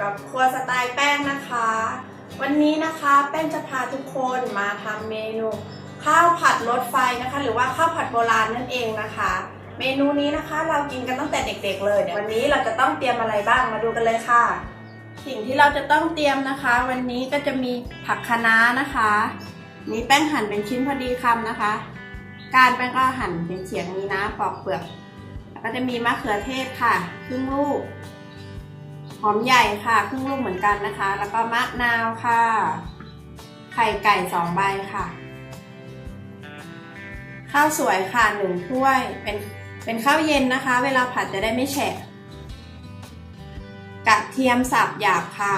กับครัวสไตล์แป้งนะคะ วันนี้นะคะแป้งจะพาทุกคนมาทำเมนู ข้าวผัดรถไฟนะคะ หรือว่าข้าวผัดโบราณนั่นเองนะคะ เมนูนี้นะคะเรากินกันตั้งแต่เด็กๆเลยเดี๋ยววันนี้เราจะต้องเตรียมอะไรบ้างมาดูกันเลยค่ะ สิ่งที่เราจะต้องเตรียมนะคะ วันนี้ก็จะมีผักคะน้านะคะนี่แป้งหั่นเป็นชิ้นพอดีคำนะคะ การแป้งก็หั่นเป็นเฉียงนี้นะปอกเปลือกแล้วก็จะมีมะเขือเทศค่ะครึ่งลูก อมใหญ่ค่ะครึ่งลูกเหมือนกันนะคะ แล้วก็มะนาวค่ะ ไข่ไก่สองใบค่ะ ข้าวสวยค่ะหนึ่งถ้วยเป็นเป็นข้าวเย็นนะคะ เวลาผัดจะได้ไม่แฉะกระเทียมสับหยาบค่ะ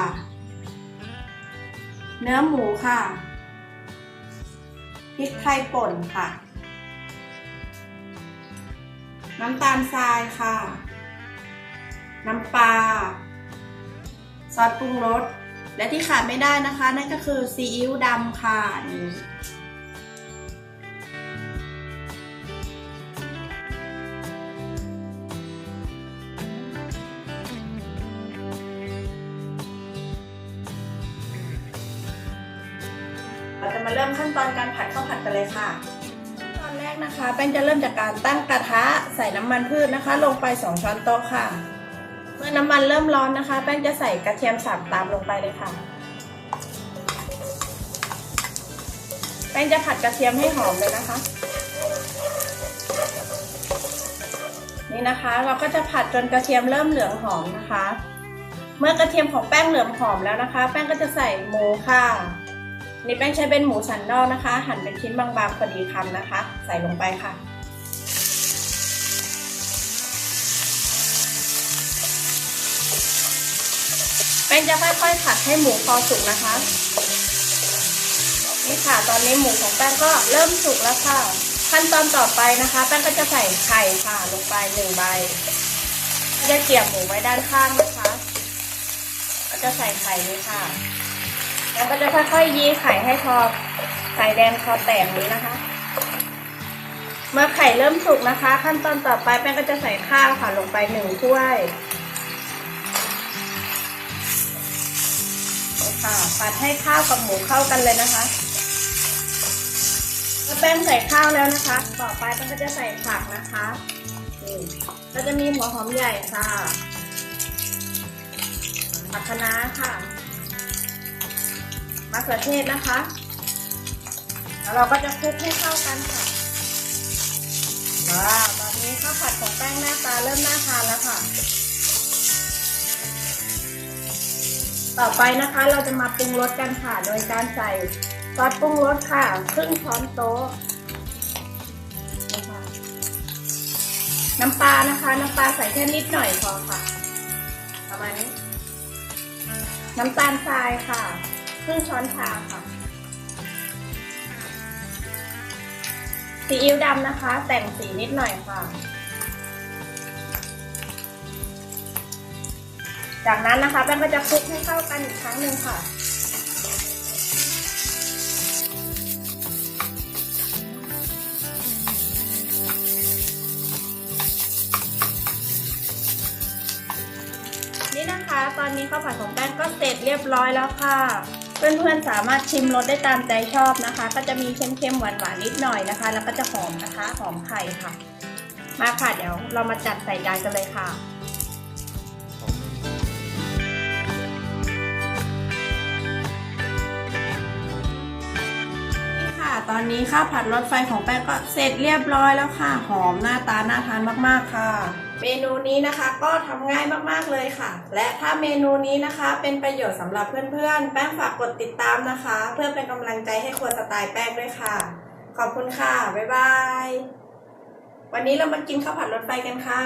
เนื้อหมูค่ะพริกไทยป่นค่ะ น้ำตาลทรายค่ะ น้ำปลา ซอสปรุงรส และที่ขาดไม่ได้นะคะ นั่นก็คือซีอิ๊วดำค่ะนี่เราจะมาเริ่มขั้นตอนการผัดข้าวผัดกันเลยค่ะ ตอนแรกนะคะ แป้งจะเริ่มจากการตั้งกระทะใส่น้ำมันพืชนะคะ ลงไป 2 ช้อนโต๊ะค่ะ เมื่อน้ำมันเริ่มร้อนนะคะ แป้งจะใส่กระเทียมสับตามลงไปเลยค่ะ แป้งจะผัดกระเทียมให้หอมเลยนะคะ นี่นะคะเราก็จะผัดจนกระเทียมเริ่มเหลืองหอมนะคะ เมื่อกระเทียมของแป้งเหลืองหอมแล้วนะคะ แป้งก็จะใส่หมูค่ะ นี่แป้งใช้เป็นหมูสันนอกนะคะ หั่นเป็นชิ้นบางๆพอดีคำนะคะ ใส่ลงไปค่ะ แป้งจะค่อยๆผัดให้หมูพอสุกนะคะ นี่ค่ะตอนนี้หมูของแป้งก็เริ่มสุกแล้วค่ะ ขั้นตอนต่อไปนะคะ แป้งก็จะใส่ไข่ค่ะลงไปหนึ่งใบจะเกี่ยวหมูไว้ด้านข้างนะคะ ก็จะใส่ไข่นี้ค่ะ แล้วก็จะค่อยๆยีไข่ให้พอไข่แดงพอแตกนี้นะคะ เมื่อไข่เริ่มสุกนะคะ ขั้นตอนต่อไปแป้งก็จะใส่ข้าวค่ะลงไปหนึ่งถ้วย ค่ะผัดให้ข้าวกับหมูเข้ากันเลยนะคะเมื่อแป้งใส่ข้าวแล้วนะคะ ต่อไปแป้งก็จะใส่ผักนะคะนี่ก็จะมีหัวหอมใหญ่ค่ะผักคะน้าค่ะมะเขือเทศนะคะ แล้วเราก็จะคลุกให้เข้ากันค่ะว้าวตอนนี้ข้าวผัดของแป้งหน้าตาเริ่มน่าทานแล้วค่ะ ต่อไปนะคะเราจะมาปรุงรสกันค่ะ โดยการใส่ซอสปรุงรสค่ะ ครึ่งช้อนโต๊ะ น้ำปลานะคะ น้ำปลาใส่แค่นิดหน่อยพอค่ะ ประมาณนี้ น้ำตาลทรายค่ะ ครึ่งช้อนชาค่ะ ซีอิ๊วดำนะคะ แต่งสีนิดหน่อยค่ะ จากนั้นนะคะแป้งก็จะคลุกให้เข้ากันอีกครั้งหนึ่งค่ะ นี่นะคะ ตอนนี้ข้าวผัดของแป้งก็เสร็จเรียบร้อยแล้วค่ะ เพื่อนๆสามารถชิมรสได้ตามใจชอบนะคะ ก็จะมีเค็มๆหวานๆนิดหน่อยนะคะ แล้วก็จะหอมนะคะหอมไข่ค่ะ มาค่ะเดี๋ยวเรามาจัดใส่จานกันเลยค่ะนี่ค่ะ ตอนนี้ข้าวผัดรถไฟของแป้งก็เสร็จเรียบร้อยแล้วค่ะ หอมหน้าตาน่าทานมากๆค่ะ เมนูนี้นะคะก็ทำง่ายมากๆเลยค่ะ และถ้าเมนูนี้นะคะเป็นประโยชน์สำหรับเพื่อนๆ แป้งฝากกดติดตามนะคะ เพื่อเป็นกำลังใจให้ครัวสไตล์แป้งด้วยค่ะ ขอบคุณค่ะ บ๊ายบาย วันนี้เรามากินข้าวผัดรถไฟกันค่ะ